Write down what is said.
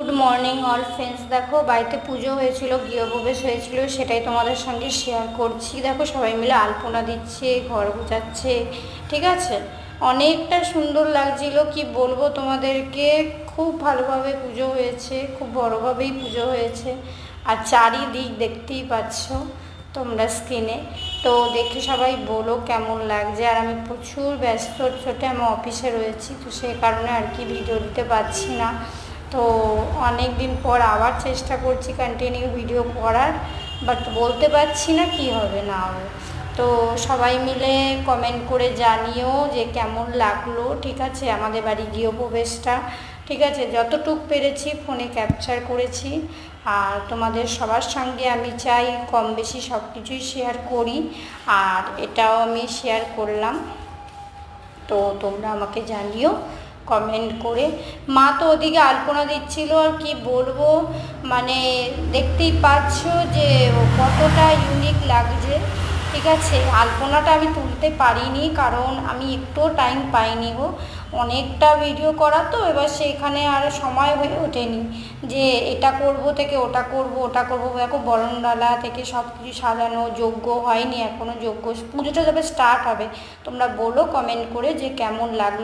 Good morning all friends দেখো, বাড়িতে পুজো হয়েছিল, গৃহপ্রবেশ হয়েছিল, সেটাই তোমাদের সঙ্গে শেয়ার করছি। দেখো, সবাই মিলে আলপনা দিচ্ছে, ঘর গোছাচ্ছে, ঠিক আছে? অনেকটা সুন্দর লাগছিল, কি বলব তোমাদেরকে? খুব ভালোভাবে পুজো হয়েছে, খুব বড়োভাবেই পুজো হয়েছে। আর চারিদিক দেখতেই পাচ্ছ তোমরা স্ক্রিনে তো দেখে সবাই বলো কেমন লাগছে। আর আমি প্রচুর ব্যস্ত ছোটে আমি অফিসে রয়েছি, তো সেই কারণে আর কি ভিডিও দিতে পারছি না। তো অনেক দিন পর আবার চেষ্টা করছি কন্টিনিউ ভিডিও করার বাট বলতে পারছি না কি হবে না হবে। তো সবাই মিলে কমেন্ট করে জানিও যে কেমন লাগল, ঠিক আছে? আমাদের বাড়ি গৃহপ্রবেশটা, ঠিক আছে? যতটুক পেরেছি ফোনে ক্যাপচার করেছি। আর তোমাদের সবার সঙ্গে আমি চাই কম বেশি সব কিছুই শেয়ার করি, আর এটাও আমি শেয়ার করলাম। তো তোমরা আমাকে জানিও কমেন্ট করে। মা তো ওদিকে আলপনা দিচ্ছিল, আর কি বলব? মানে দেখতেই পাচ্ছ যে কতটা ইউনিক লাগছে। ঠিক আছে, আলপনাটা আমি তুলতে পারিনি, কারণ আমি একটুও টাইম পাইনি গো। অনেকটা ভিডিও করা তো, এবার সেখানে আর সময় হয়ে ওঠেনি। যে এটা করব থেকে ওটা করব ওটা করব। দেখো, বরণডালা থেকে সব কিছু সাজানো যোগ্য হয়নি এখনও যোগ্য পুজোটা যাবে স্টার্ট হবে। তোমরা বলো কমেন্ট করে যে কেমন লাগল।